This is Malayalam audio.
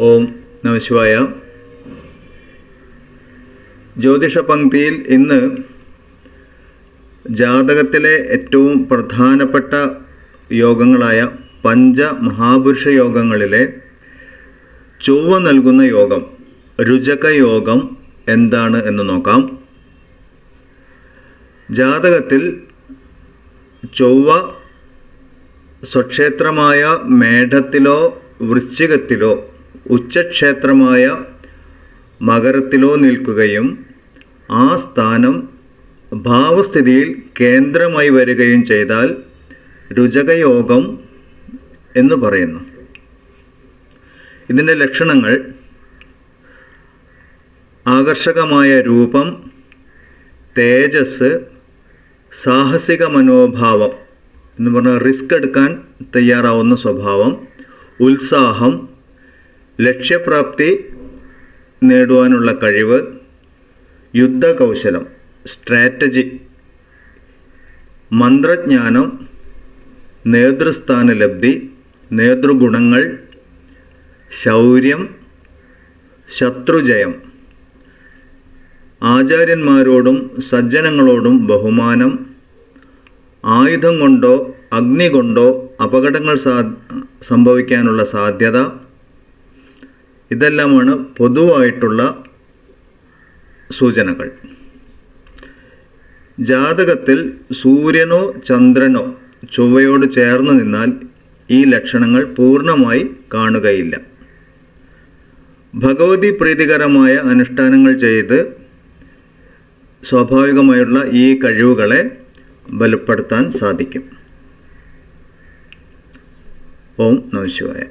ഓം നമശിവായ ജ്യോതിഷ പങ്ക്തിയിൽ ഇന്ന് ജാതകത്തിലെ ഏറ്റവും പ്രധാനപ്പെട്ട യോഗങ്ങളായ പഞ്ച മഹാപുരുഷ യോഗങ്ങളിലെ ചൊവ്വ നൽകുന്ന യോഗം രുചക യോഗം എന്താണ് എന്ന് നോക്കാം. ജാതകത്തിൽ ചൊവ്വ സ്വക്ഷേത്രമായ മേഢത്തിലോ വൃശ്ചികത്തിലോ ഉച്ചക്ഷേത്രമായ മകരത്തിലോ നിൽക്കുകയും ആ സ്ഥാനം ഭാവസ്ഥിതിയിൽ കേന്ദ്രമായി വരികയും ചെയ്താൽ രുചകയോഗം എന്ന് പറയുന്നു. ഇതിന്റെ ലക്ഷണങ്ങൾ ആകർഷകമായ രൂപം തേജസ് സാഹസിക മനോഭാവം എന്ന് പറഞ്ഞാൽ റിസ്ക് എടുക്കാൻ തയ്യാറാവുന്ന സ്വഭാവം ഉത്സാഹം ലക്ഷ്യപ്രാപ്തി നേടുവാനുള്ള കഴിവ് യുദ്ധകൗശലം സ്ട്രാറ്റജി മന്ത്രജ്ഞാനം നേതൃസ്ഥാനലബ്ധി നേതൃഗുണങ്ങൾ ശൗര്യം ശത്രുജയം. ആചാര്യന്മാരോടും സജ്ജനങ്ങളോടും ബഹുമാനം ആയുധം കൊണ്ടോ അഗ്നി കൊണ്ടോ അപകടങ്ങൾ സംഭവിക്കാനുള്ള സാധ്യത ഇതെല്ലാമാണ് പൊതുവായിട്ടുള്ള സൂചനകൾ. ജാതകത്തിൽ സൂര്യനോ ചന്ദ്രനോ ചൊവ്വയോട് ചേർന്ന് നിന്നാൽ ഈ ലക്ഷണങ്ങൾ പൂർണമായി കാണുകയില്ല. ഭഗവതി പ്രീതികരമായ അനുഷ്ഠാനങ്ങൾ ചെയ്ത് സ്വാഭാവികമായുള്ള ഈ കഴിവുകളെ ബലപ്പെടുത്താൻ സാധിക്കും. ഓം നമശിവായ